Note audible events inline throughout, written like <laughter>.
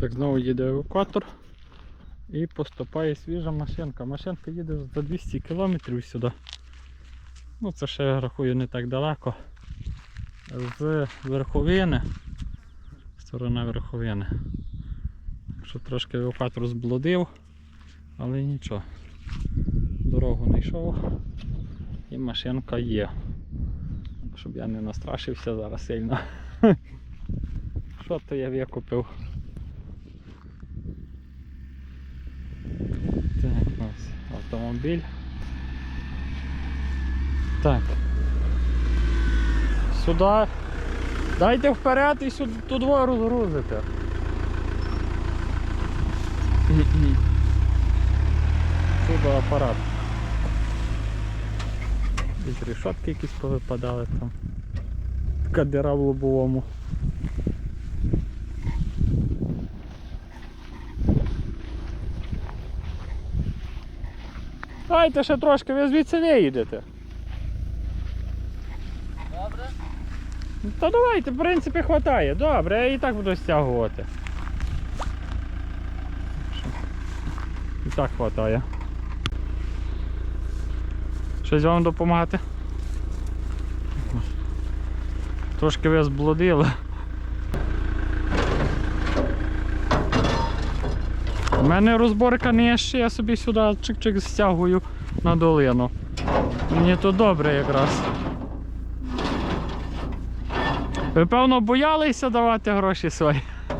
Так, знову їде евакуатор. І поступає свіжа машинка. Машинка їде за 200 км сюди. Ну це ще я рахую не так далеко. З верховини. Сторона верховини. Що трошки евакуатор зблудив, але нічого. Дорогу не йшов і машинка є. Щоб я не настрашився зараз сильно. <laughs> Що то я викупив? Так, ось автомобіль. Так. Сюди. Дайте вперед і сюди туди розгрузите. Сюди апарат. І решетки якісь повипадали там. Така діра в лобовому. Дайте ще трошки, ви звідси виїдете. Добре? Та давайте, в принципі, хватає. Добре, я і так буду стягувати. І так хватає. Щось вам допомагати? Трошки ви зблудили. У мене розборка нижче, я собі сюди чик-чик стягую на долину. Мені то добре якраз. Ви певно боялися давати гроші свої. Е,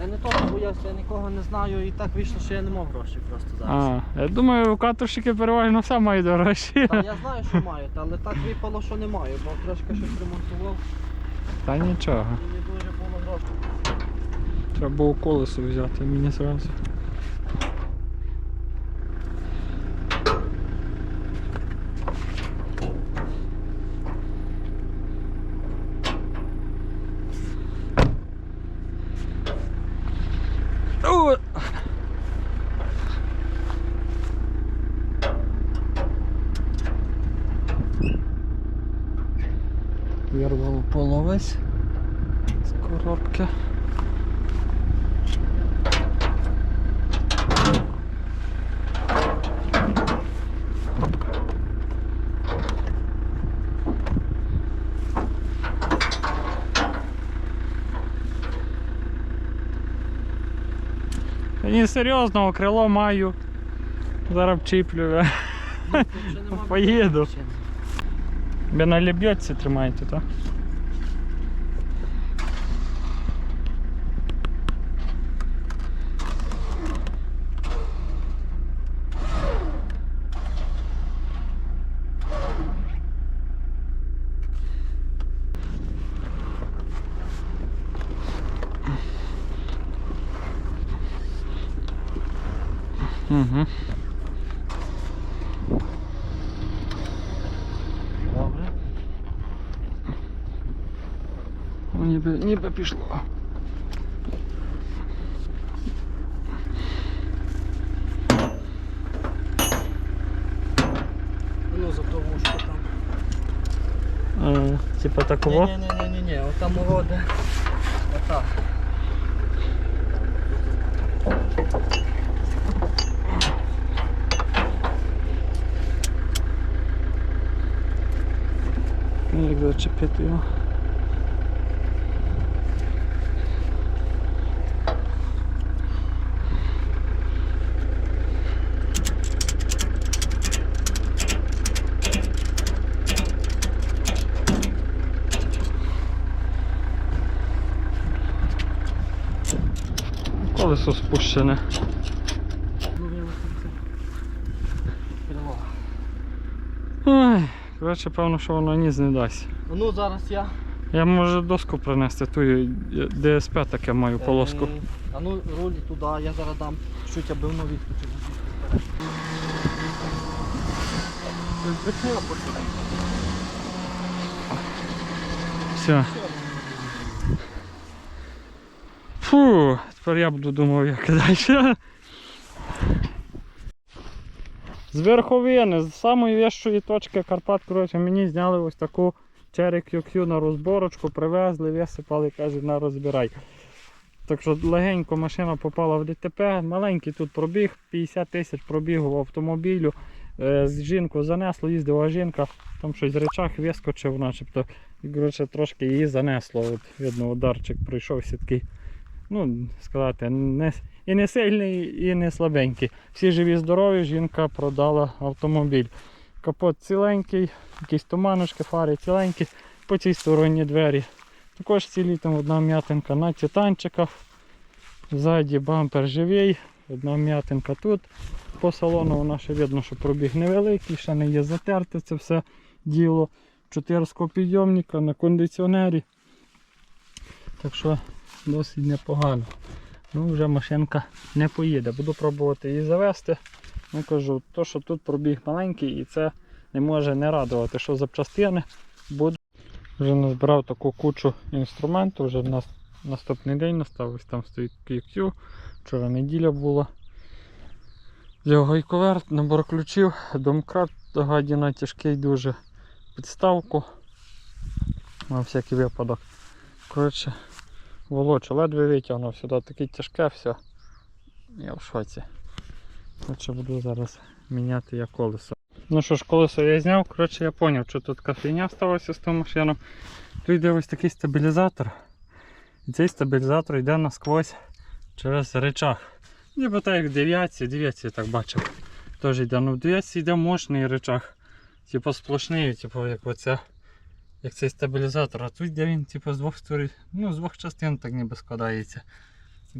Я не того боявся, я нікого не знаю і так вийшло, що я не мав грошей просто зараз. А, я думаю, евакуаторщики переважно все мають гроші. Та я знаю, що мають, але так випало, що не маю, бо трошки щось ремонтував Та нічого. і не дуже. Треба було колесо взяти мені зразу. Вирвало половець з коробки. Ні, серйозно, крило маю. Зараз чіплю. Ну, <laughs> Поїду. Бе на лебідці тримаєте, так? Угу. Добре. О, ніби, ніби пішло. Ну, за того вушку там. А, типа такого? Ні-ні-ні-ні, отам уроди. Отак. Ну, Як зачепити його? Колесо спущене. Ну, вилетиться. Крило. Ой, коротше, певно, що воно ніс не дасть. Ну, зараз я. Я можу доску принести, ту ДСП таке маю полоску. Е, А ну руль туди, я зараз дам чуть аби воно поки. Все. Фу, тепер я буду думав, як далі. З верховини, з самої вищої точки Карпат, коротше, мені зняли ось таку Cherry QQ на розборочку, привезли, висипали, кажуть, на розбирай. Так що легенько машина попала в ДТП. Маленький тут пробіг, 50 тисяч пробігу автомобілю. Е, з жінку занесло, їздила жінка, там щось речах вискочив, начебто. І коротше, трошки її занесло. От, видно, ударчик прийшовся такий. Ну, сказати, не, і не сильний, і не слабенький. Всі живі, здорові, жінка продала автомобіль. Капот ціленький, якісь туманочки, фари ціленькі, по цій стороні двері. Також цілі там одна м'ятинка на титанчиках. Ззаді бампер живий, одна м'ятинка тут. По салону вона ще видно, що пробіг невеликий, ще не є затерте це все діло. Чотири скопідйомника на кондиціонері. Так що досить непогано. Ну, вже машинка не поїде. Буду пробувати її завести. Ну кажу, то, що тут пробіг маленький і це не може не радувати, що запчастини будуть. Вже назбирав таку кучу інструменту, вже на наступний день настав, ось там стоїть QQ. Вчора неділя була. Взяв гайковерт, набор ключів, домкрат гадіна тяжкий дуже підставку. На всякий випадок. Коротше, волочу, ледве витягнув сюди, таке тяжке все. Я в шоці. Коротше, буду зараз міняти я колесо. Ну що ж, колесо я зняв, коротше я зрозумів, що тут така фігня сталася з тою машиною. Тут йде ось такий стабілізатор. І цей стабілізатор йде насквозь через речах. Ніби так як дев'ятці, дев'ятці я так бачив. Теж йде. Ну в дев'ятці йде мощний речах. Типу сплошний, типу як оця. Як цей стабілізатор, а тут йде він типу з двох сторін, ну з двох частин так ніби складається.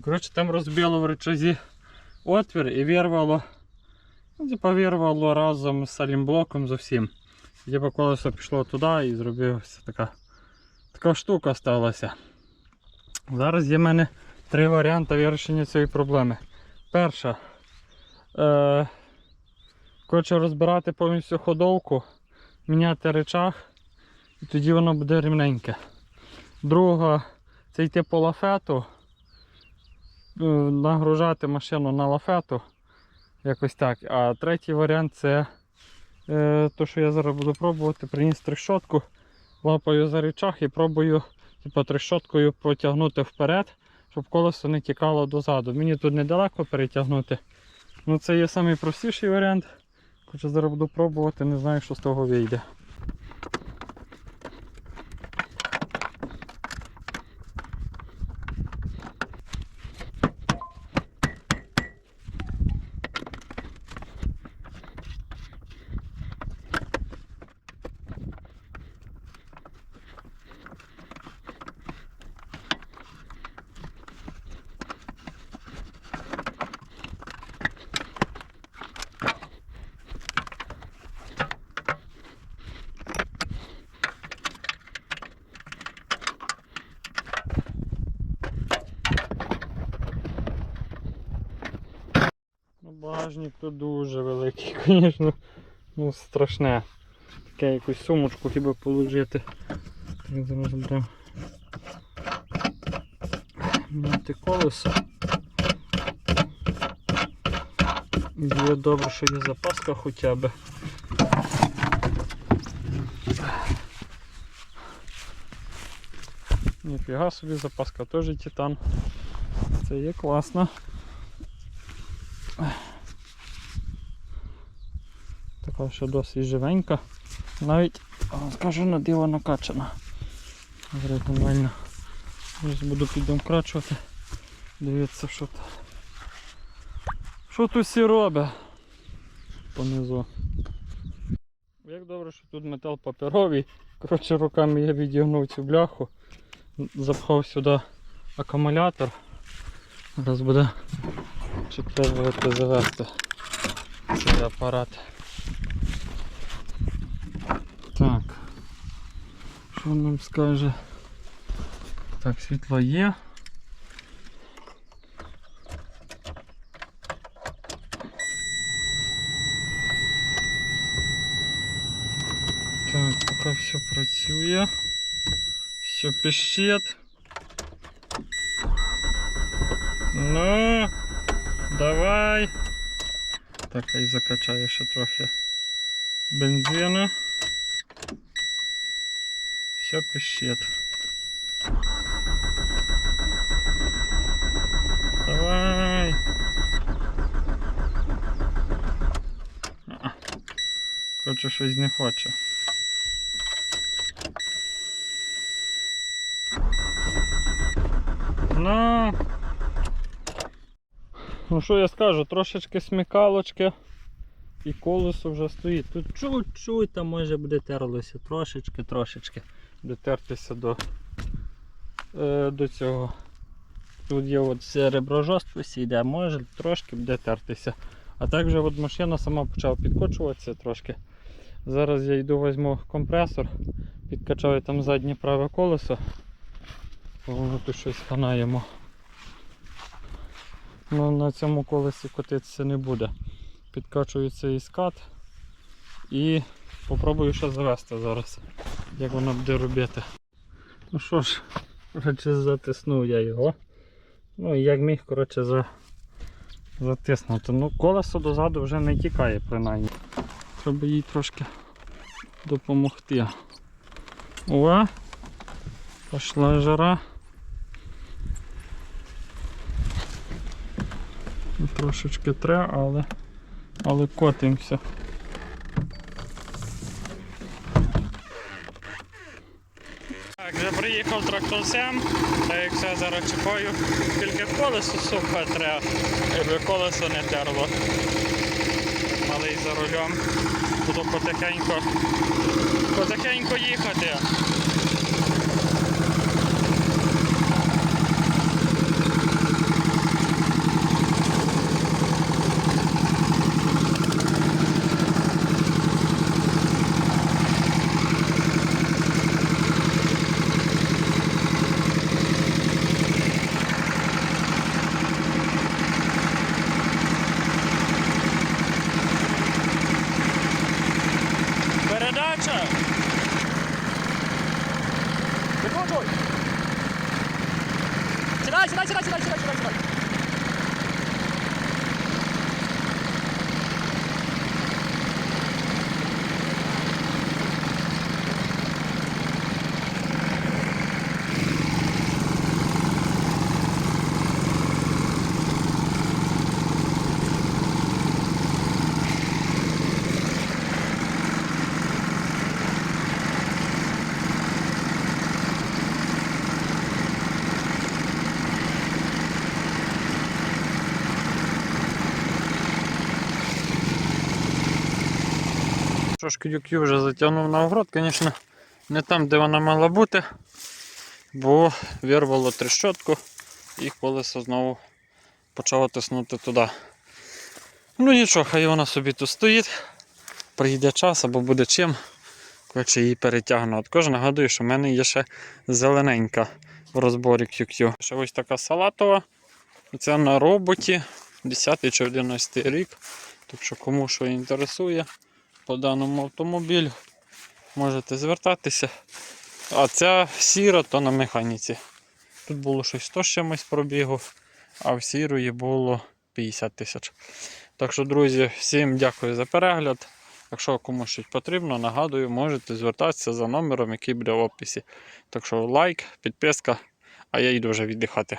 Коротше, там розбило в речазі отвір і вирвало. Ну, типу вирвало разом з салімблоком зовсім. І, Типу колесо пішло туди і зробилася така, така штука сталася. Зараз є в мене три варіанти вирішення цієї проблеми. Перша. Е, Коротше, розбирати повністю ходовку, міняти речах, і тоді воно буде рівненьке. Друга це йти по лафету, е, нагружати машину на лафету. Якось так. А третій варіант це е, то, що я зараз буду пробувати, приніс трещотку, лапаю за речах і пробую типу, трещоткою протягнути вперед, щоб колесо не тікало дозаду. Мені тут недалеко перетягнути. Ну це є найпростіший варіант. Хоча зараз буду пробувати, не знаю, що з того вийде. Ну, багажник тут дуже великий, звісно. <laughs> Ну, страшне. Таке якусь сумочку хіба положити. Так, зараз будемо міняти колесо. Є добре, що є запаска хоча б. Ніфіга собі запаска теж титан. Це є класно. Така ще досить живенька. Навіть, скажу, на диво накачана. Нормально. Зараз буду піддомкрачувати. Дивіться, що тут. Що тут всі робить понизу. Як добре, що тут метал паперовий. Коротше, руками я відігнув цю бляху, запхав сюди акумулятор. Зараз буде чіплювати завести цей апарат. Що нам скаже? Так, світло є. Так, поки все працює. Все пищить. Ну, давай. Так, і закачаю ще трохи бензину. Все пищить. Давай. А. Щось не хоче. Ну. Ну що я скажу, трошечки смікалочки і колесо вже стоїть. Тут чуть-чуть там може буде терлося, трошечки, трошечки буде тертися до, е, до цього. Тут є от серебро жорсткості йде, може трошки буде тертися. А так вже от машина сама почала підкочуватися трошки. Зараз я йду візьму компресор, підкачаю там заднє праве колесо. Воно тут щось ханаємо. Ну на цьому колесі котитися не буде. Підкачую цей скат і попробую ще завести зараз, як воно буде робити. Ну що ж, коротше, затиснув я його. Ну і як міг, коротше, за... затиснути. Ну, колесо дозаду вже не тікає, принаймні. Треба їй трошки допомогти. О! Пішла жара. Трошечки тре, але, але котимося. Приїхав трактор та як все зараз чекаю, тільки колесо сухе треба, якби колесо не терло. Малий за рулем. Буду потихеньку, потихеньку їхати. Трошки дюкю вже затягнув на огород, звісно, не там, де вона мала бути, бо вирвало трещотку і колесо знову почало тиснути туди. Ну нічого, хай вона собі тут стоїть, прийде час або буде чим. Коротше, її перетягну. От також нагадую, що в мене є ще зелененька в розборі QQ. Ще ось така салатова. Це на роботі 10 чи 11 рік. Так що кому що інтересує по даному автомобілю, можете звертатися. А ця сіра, то на механіці. Тут було щось 100 з чимось пробігу, а в сірої було 50 тисяч. Так що, друзі, всім дякую за перегляд. Якщо комусь щось потрібно, нагадую, можете звертатися за номером, який буде в описі. Так що лайк, підписка, а я йду вже віддихати.